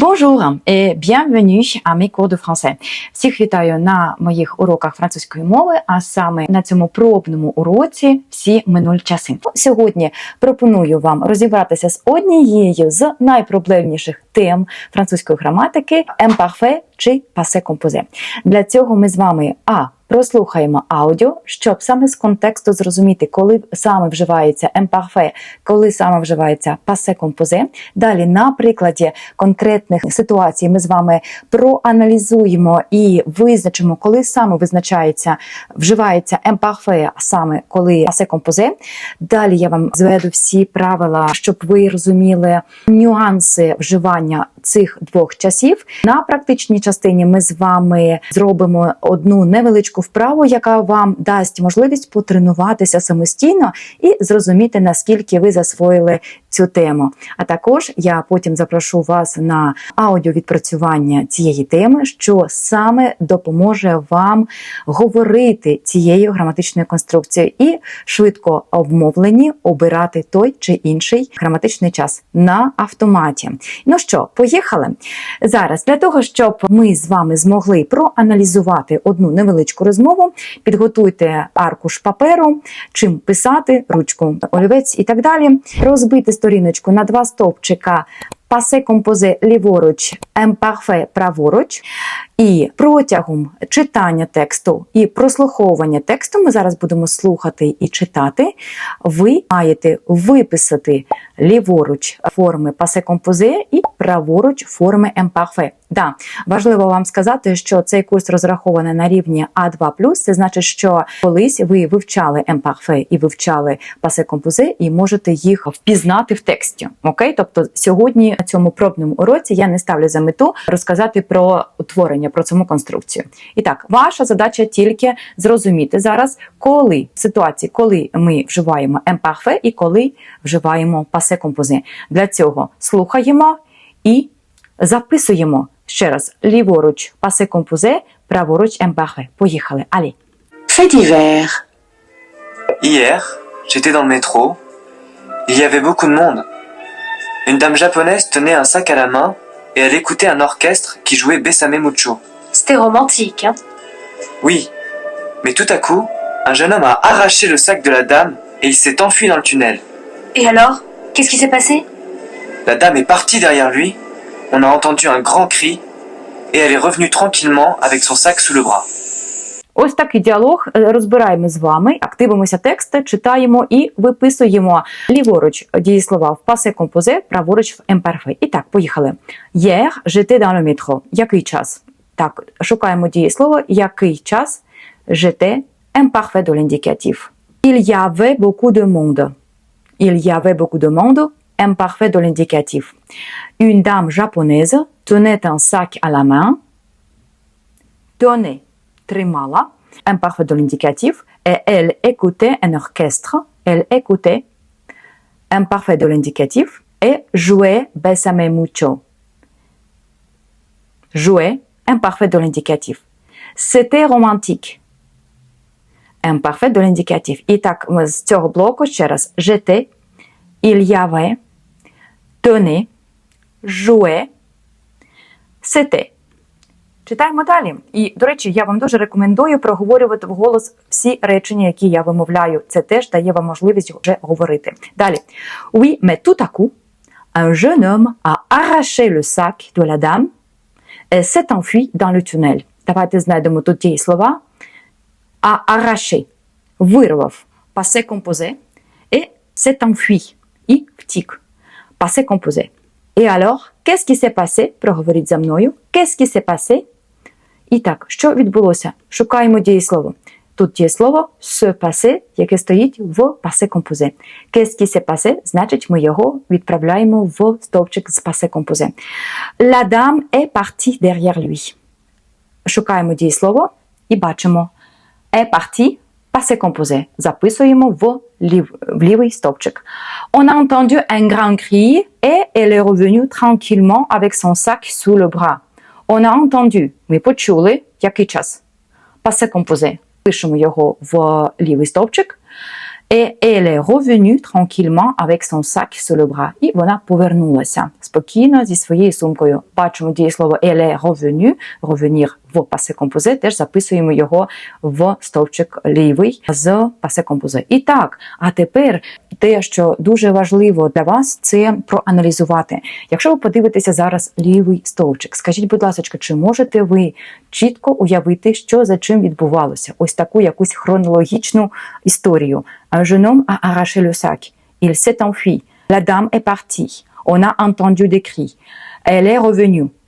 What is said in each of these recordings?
Bonjour et bienvenue à mes cours de français. Всіх вітаю на моїх уроках французької мови, а саме на цьому пробному уроці всі минулі часи. Сьогодні пропоную вам розібратися з однією з найпроблемніших тем французької граматики imparfait чи passé composé. Для цього ми з вами а прослухаємо аудіо, щоб саме з контексту зрозуміти, коли саме вживається imparfait, коли саме вживається passé composé. Далі на прикладі конкретних ситуацій ми з вами проаналізуємо і визначимо, коли саме визначається, вживається imparfait, а саме коли passé composé. Далі я вам зведу всі правила, щоб ви розуміли нюанси вживання цих двох часів. На практичній частині ми з вами зробимо одну невеличку вправу, яка вам дасть можливість потренуватися самостійно і зрозуміти, наскільки ви засвоїли цю тему. А також я потім запрошу вас на аудіовідпрацювання цієї теми, що саме допоможе вам говорити цією граматичною конструкцією і швидко обмовлені обирати той чи інший граматичний час на автоматі. Ну що, поїхали? Зараз для того, щоб ми з вами змогли проаналізувати одну невеличку розмову, підготуйте аркуш паперу, чим писати, ручку, олівець і так далі. Розбити сторіночку на два стовпчика. Пасе композе ліворуч, емпарфе праворуч. І протягом читання тексту і прослуховування тексту ми зараз будемо слухати і читати. Ви маєте виписати ліворуч форми пасе композе і праворуч форми емпарфе. Да, важливо вам сказати, що цей курс розрахований на рівні А2+. Це значить, що колись ви вивчали емпарфе і вивчали пасе композе, і можете їх впізнати в тексті. Окей, тобто сьогодні на цьому пробному уроці я не ставлю за мету розказати про утворення, про саму конструкцію. І так, ваша задача тільки зрозуміти зараз, коли в ситуації, коли ми вживаємо емпарфе і коли вживаємо пасе композе. Для цього слухаємо і записуємо ще раз ліворуч пасе композе, праворуч емпарфе. Поїхали. Алі. Fait divers. Hier, j'étais dans le métro. Il y avait beaucoup de monde. Une dame japonaise tenait un sac à la main et elle écoutait un orchestre qui jouait Besame Mucho. C'était romantique, hein Oui, mais tout à coup, un jeune homme a arraché le sac de la dame et il s'est enfui dans le tunnel. Et alors Qu'est-ce qui s'est passé La dame est partie derrière lui, on a entendu un grand cri et elle est revenue tranquillement avec son sac sous le bras. Ось такий діалог е, розбираємо з вами, активимося тексти, читаємо і виписуємо ліворуч дієслова в пасе композе, праворуч в емперфе. І так, поїхали. Hier, j'étais dans le. Який час? Так, шукаємо дієслово. Який час? J'étais imparfait de l'indicatif. Il y avait beaucoup de monde. Il y avait beaucoup de monde, imparfait de l'indicatif. Une dame japonaise tenait un sac à la main. Tenait, trimala, imparfait de l'indicatif. Et elle écoutait un orchestre. Elle écoutait, imparfait de l'indicatif. Et jouait Besame mucho. Jouait, imparfait de l'indicatif. C'était romantique. Imparfait de l'indicatif. І так, ми з цього блоку ще раз. Y avait, tenait, jouait, c'était. Читаємо далі. І, до речі, я вам дуже рекомендую проговорювати вголос всі речення, які я вимовляю. Це теж дає вам можливість вже говорити. Далі. Oui, mais tout à coup, un jeune homme a arraché le sac de la dame et s'est enfui dans le tunnel. Давайте знайдемо тут ті слова. A arraché – вирвав. Passé composé et s'est enfui – і втік. Passé composé. Et alors, qu'est-ce qui s'est passé? Проговоріть за мною. Qu'est-ce qui s'est passé? І так, що відбулося? Шукаємо дієслово. Тут дієслово se passé, яке стоїть в passé composé. Qu'est-ce qui s'est passé? Значить, ми його відправляємо в стовпчик з passé composé. La dame est partie derrière lui. Шукаємо дієслово і бачимо est partie, passé composé. Записуємо в, лів, в лівий стовпчик. On a entendu un grand cri et elle est revenue tranquillement avec son sac sous le bras. On a entendu. Ми почули. Який час? Passé composé. Пишемо його в лівий стовпчик. Et elle est revenue tranquillement avec son sac sur le bras. І вона повернулася спокійно зі своєю сумкою. Бачимо дієслово elle est revenue, revenir в пасе композе, теж записуємо його в стовпчик лівий з пасе композе. І так, а тепер те, що дуже важливо для вас, це проаналізувати. Якщо ви подивитеся зараз лівий стовпчик, скажіть, будь ласка, чи можете ви чітко уявити, що за чим відбувалося? Ось таку якусь хронологічну історію. Un jeune homme a arraché le sac. Il s'est enfui. La.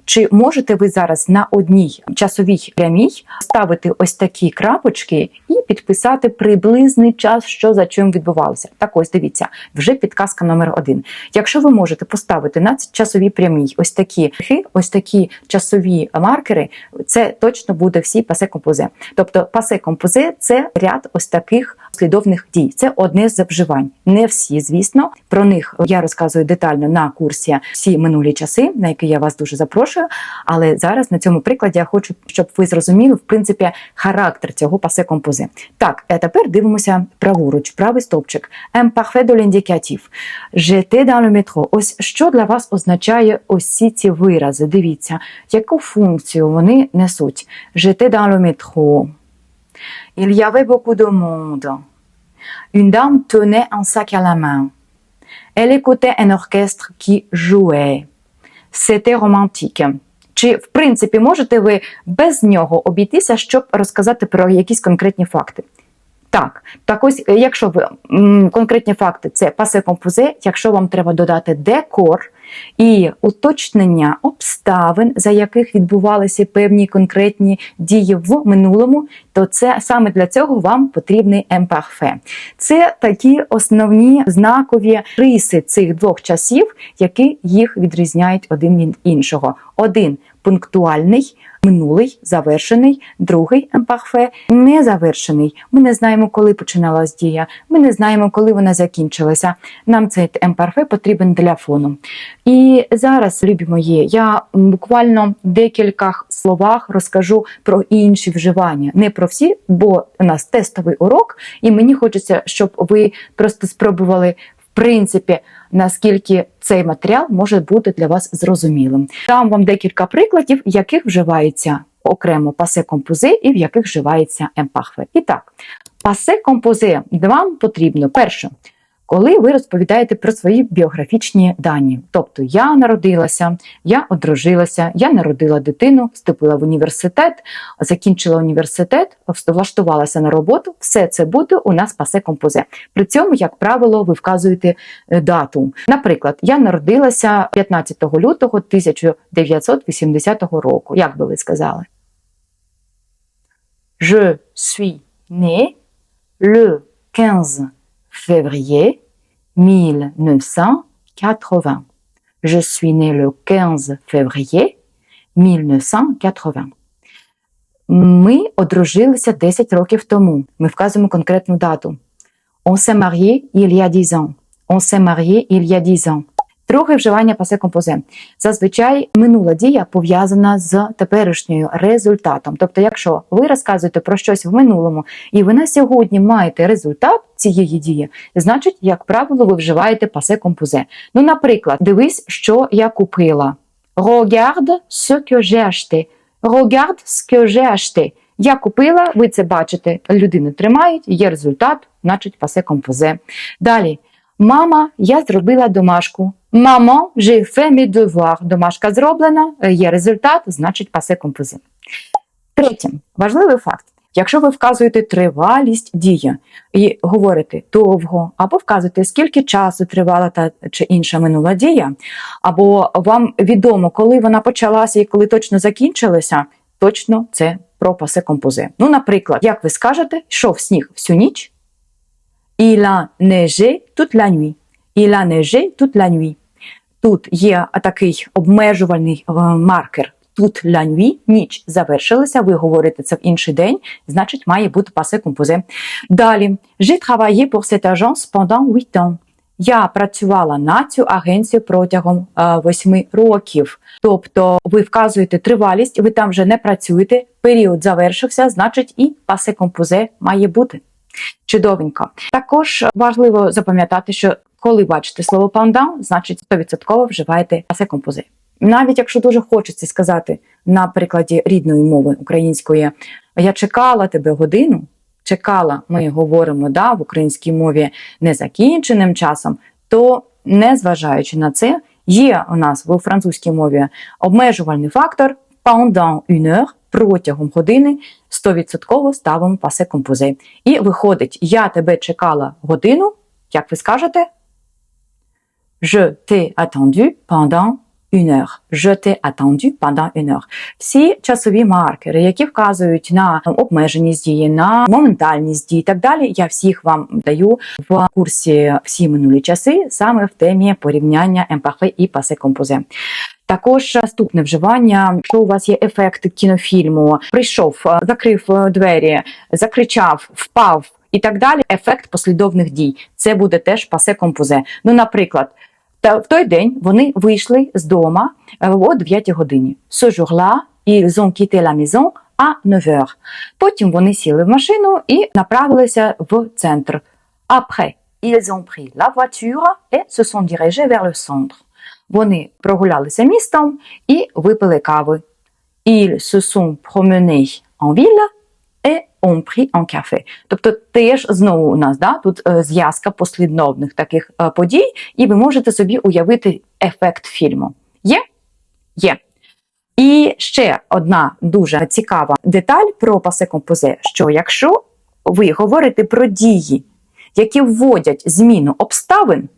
Чи можете ви зараз на одній часовій прямій ставити ось такі крапочки і підписати приблизний час, що за чим відбувалося? Так ось дивіться, вже підказка номер один. Якщо ви можете поставити на часовій прямій ось такі ось такі часові маркери, це точно буде всі пасе композе. Тобто пасе композе це ряд ось таких слідовних дій. Це одне з вживань. Не всі, звісно. Про них я розказую детально на курсі всі минулі часи, на який я вас дуже запрошую. Але зараз на цьому прикладі я хочу, щоб ви зрозуміли в принципі характер цього пасе композе. Так, а тепер дивимося праворуч, правий стовпчик. Imparfait de l'indicatif. J'étais dans métro. Ось що для вас означає ось ці вирази. Дивіться, яку функцію вони несуть. J'étais dans le métro. Il y avait beaucoup de monde. Une dame tenait un sac à la main. Elle écoutait un orchestre qui jouait. C'était romantique. Чи, в принципі, можете ви без нього обійтися, щоб розказати про якісь конкретні факти? Так, так ось, якщо ви м, конкретні факти це пасе композе, якщо вам треба додати декор і уточнення обставин, за яких відбувалися певні конкретні дії в минулому, то це саме для цього вам потрібний емпахфе. Це такі основні знакові риси цих двох часів, які їх відрізняють один від іншого. Один пунктуальний, минулий, завершений, другий емпарфе незавершений. Ми не знаємо, коли починалась дія, ми не знаємо, коли вона закінчилася. Нам цей емпарфе потрібен для фону. І зараз, любі мої, я буквально в декілька словах розкажу про інші вживання. Не про всі, бо у нас тестовий урок, і мені хочеться, щоб ви просто спробували. Принципі, наскільки цей матеріал може бути для вас зрозумілим. Дам вам декілька прикладів, яких вживається окремо пасе компози і в яких вживається емпахве. І так, пасе компози вам потрібно перше. Коли ви розповідаєте про свої біографічні дані, тобто я народилася, я одружилася, я народила дитину, вступила в університет, закінчила університет, влаштувалася на роботу, все це буде у нас пасе композе. При цьому, як правило, ви вказуєте е, дату. Наприклад, я народилася 15 лютого 1980 року. Як би ви сказали? Je suis née le 15 février 1980. Je suis née le 15 février 1980. Ми одружилися 10 років тому. Ми вказуємо конкретну дату. On s'est marié il y a 10 ans. On s'est marié il y a 10 ans. Друге вживання пасе композе. Зазвичай минула дія пов'язана з теперішньою результатом. Тобто, якщо ви розказуєте про щось в минулому, і ви на сьогодні маєте результат цієї дії, значить, як правило, ви вживаєте пасе композе. Ну, наприклад, дивись, що я купила. Regarde ce que j'ai. Regarde ce que j'ai. Я купила, ви це бачите, людини тримають, є результат, значить пасе композе. Далі. Мама, я зробила домашку. Мамо, j'ai fait mes devoirs. Домашка зроблена, є результат, значить пасе композе. Третє, важливий факт. Якщо ви вказуєте тривалість дії і говорите довго, або вказуєте, скільки часу тривала та чи інша минула дія, або вам відомо, коли вона почалася і коли точно закінчилася, точно це про пасе композе. Ну, наприклад, як ви скажете, йшов сніг всю ніч, Il a neigé toute la nuit. Il a neigé toute la nuit. Тут є такий обмежувальний е, маркер. Тут la nuit, ніч завершилася, ви говорите це в інший день, значить має бути пасе композе. Далі. J'ai travaillé pour cette agence pendant 8 ans. Я працювала на цю агенцію протягом е, 8 років. Тобто ви вказуєте тривалість, ви там вже не працюєте, період завершився, значить і пасе композе має бути. Чудовенько. Також важливо запам'ятати, що коли бачите слово pendant, значить 100% вживаєте passé. Навіть якщо дуже хочеться сказати на прикладі рідної мови української, я чекала тебе годину, чекала, ми говоримо да, в українській мові незакінченим часом, то незважаючи на це, є у нас у французькій мові обмежувальний фактор pendant une heure, протягом години 100% ставимо пасе композе. І виходить, я тебе чекала годину, як ви скажете? Je t'ai attendu pendant une heure. Je t'ai attendu pendant une heure. Всі часові маркери, які вказують на обмеженість дії, на моментальність дії і так далі, я всіх вам даю в курсі всі минулі часи, саме в темі порівняння imparfait і passé composé. Також наступне вживання, якщо у вас є ефект кінофільму, прийшов, е, закрив е, двері, закричав, впав і так далі. Ефект послідовних дій. Це буде теж пасе композе. Ну, наприклад, та в той день вони вийшли з дома е, о 9 годині. Ils ont quitté la maison à 9 heures. Потім вони сіли в машину і направилися в центр. Après, ils ont pris la voiture et se sont dirigés vers le centre. Вони прогулялися містом і випили кави. Ils se sont promenés en ville ont pris. Тобто теж знову у нас да, тут е, зв'язка послідовних таких е, подій, і ви можете собі уявити ефект фільму. Є? Є. І ще одна дуже цікава деталь про пасе композе, що якщо ви говорите про дії, які вводять зміну обставин,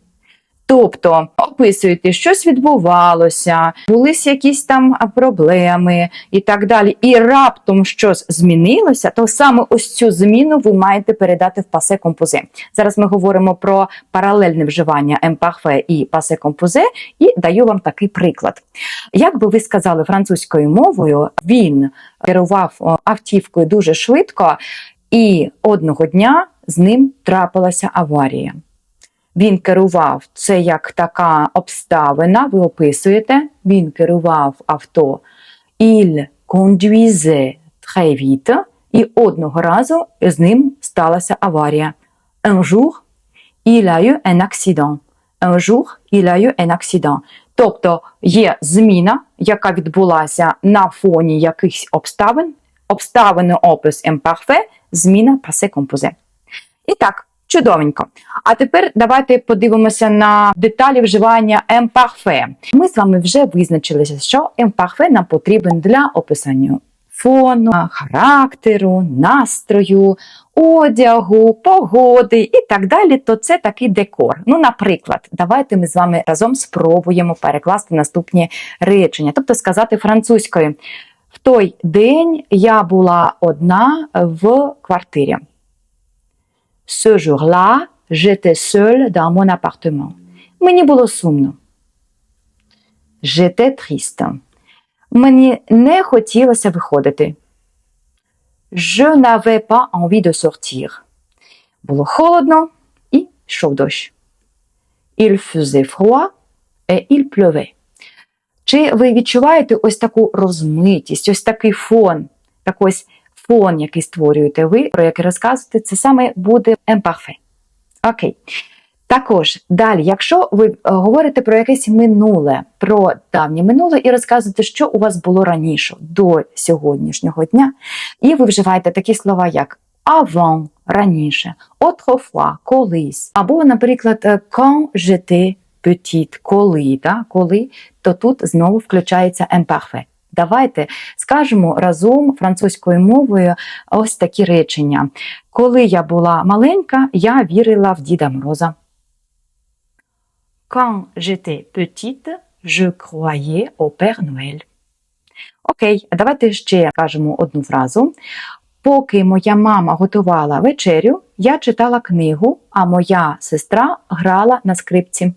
Тобто описуєте, щось відбувалося, були якісь там проблеми і так далі, і раптом щось змінилося, то саме ось цю зміну ви маєте передати в пасе композе. Зараз ми говоримо про паралельне вживання емпарфе і пасе композе, і даю вам такий приклад. Як би ви сказали французькою мовою, він керував автівкою дуже швидко, і одного дня з ним трапилася аварія він керував це як така обставина, ви описуєте, він керував авто. Il conduisait très і одного разу з ним сталася аварія. Un jour, il a eu un accident. Un jour, il a eu un accident. Тобто є зміна, яка відбулася на фоні якихось обставин, обставини опис imparfait, зміна passé composé. І так, Чудовенько. А тепер давайте подивимося на деталі вживання емпарфе. Ми з вами вже визначилися, що емпарфе нам потрібен для описання фону, характеру, настрою, одягу, погоди і так далі. То це такий декор. Ну, наприклад, давайте ми з вами разом спробуємо перекласти наступні речення, тобто сказати французькою. В той день я була одна в квартирі. Ce jour-là, j'étais seule dans mon appartement. Мені було сумно. J'étais triste. Мені не хотілося виходити. Je n'avais pas envie de sortir. Було холодно і йшов дощ. Il faisait froid et il pleuvait. Чи ви відчуваєте ось таку розмитість, ось такий фон, так ось фон, який створюєте ви, про який розказуєте, це саме буде емпарфе. Окей. Також далі, якщо ви е, говорите про якесь минуле, про давнє минуле і розказуєте, що у вас було раніше до сьогоднішнього дня, і ви вживаєте такі слова, як avant, раніше, autrefois, колись, або, наприклад, е, quand j'étais petite, коли, да, коли, то тут знову включається imparfait. Давайте скажемо разом французькою мовою ось такі речення. Коли я була маленька, я вірила в Діда Мороза. Quand j'étais petite, je croyais au Père Noël. Окей, давайте ще скажемо одну фразу. Поки моя мама готувала вечерю, я читала книгу, а моя сестра грала на скрипці.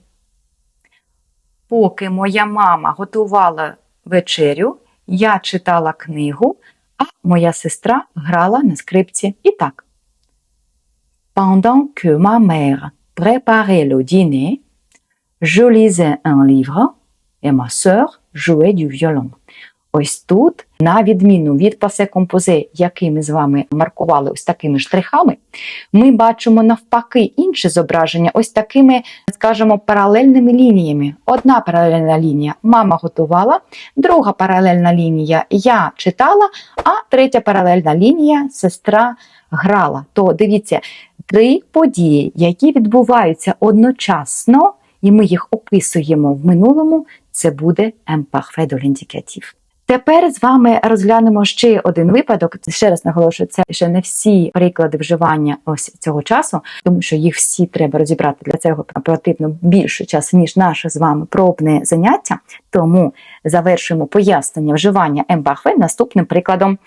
Поки моя мама готувала вечерю, я читала книгу, а моя сестра грала на скрипці. І так. Pendant que ma mère préparait le dîner, je lisais un livre et ma sœur jouait du violon. Ось тут, на відміну від пасе композе, який ми з вами маркували ось такими штрихами, ми бачимо навпаки інше зображення, ось такими, скажімо, паралельними лініями. Одна паралельна лінія мама готувала, друга паралельна лінія я читала, а третя паралельна лінія сестра грала. То дивіться, три події, які відбуваються одночасно, і ми їх описуємо в минулому, це буде de l'indicatif. Тепер з вами розглянемо ще один випадок. Ще раз наголошую, це ще не всі приклади вживання ось цього часу, тому що їх всі треба розібрати. Для цього потрібно більше часу, ніж наше з вами пробне заняття. Тому завершуємо пояснення вживання МБХВ наступним прикладом.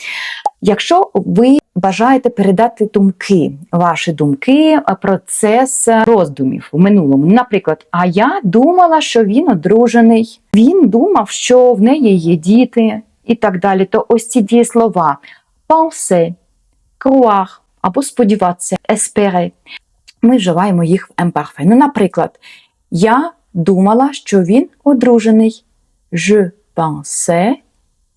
Якщо ви бажаєте передати думки, ваші думки, процес роздумів в минулому. Наприклад, а я думала, що він одружений, він думав, що в неї є діти і так далі. То ось ці дієслова penser, croire або сподіватися, espérer, ми вживаємо їх в imparfait. Ну, наприклад, я думала, що він одружений. Je pensais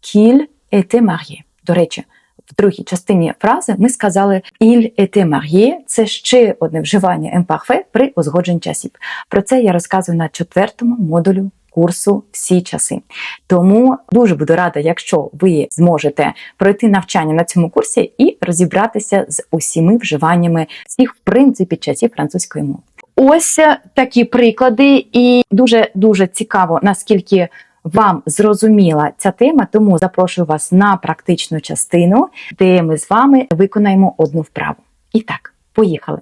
qu'il était marié. До речі, в другій частині фрази ми сказали «il était marié» – це ще одне вживання imparfait при узгодженні часів. Про це я розказую на четвертому модулю курсу всі часи. Тому дуже буду рада, якщо ви зможете пройти навчання на цьому курсі і розібратися з усіми вживаннями всіх, в принципі, часів французької мови. Ось такі приклади, і дуже дуже цікаво, наскільки вам зрозуміла ця тема, тому запрошую вас на практичну частину, де ми з вами виконаємо одну вправу. І так, поїхали.